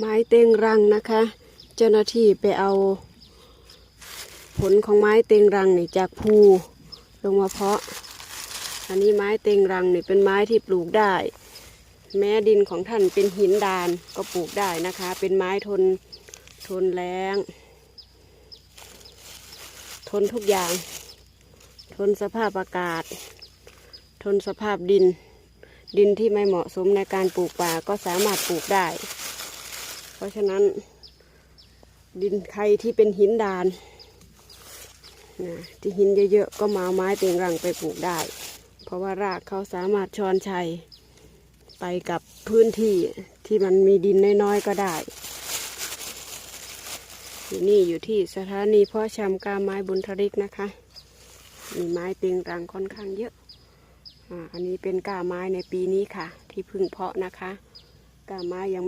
ไม้เต็งรังนะคะ เจ้าหน้าที่ไปเอา ผลของไม้เต็งรังนี่จากภูลงมาเพาะ อันนี้ไม้เต็งรังนี่เป็นไม้ที่ปลูกได้ แม้ดินของท่านเป็นหินดานก็ปลูกได้นะคะ เป็นไม้ทนทนแรงทนทุกอย่าง ทนสภาพอากาศ ทนสภาพดิน ดินที่ไม่เหมาะสมในการปลูกป่าก็สามารถปลูกได้ เพราะฉะนั้น ดินใครที่เป็นหินดานนะที่หินเยอะๆ ก็มาไม้เตียงรังไปปลูกได้ เพราะว่ารากเขาสามารถชอนชัยไปกับพื้นที่ที่มันมีดินน้อยๆ ก็ได้อยู่นี่อยู่ที่สถานีเพาะชำกาไม้บุญทริกนะคะ มีไม้เตียงรังค่อนข้างเยอะอันนี้เป็นกาไม้ในปีนี้ค่ะ ที่พึ่งเพาะนะคะ กาไม้ยัง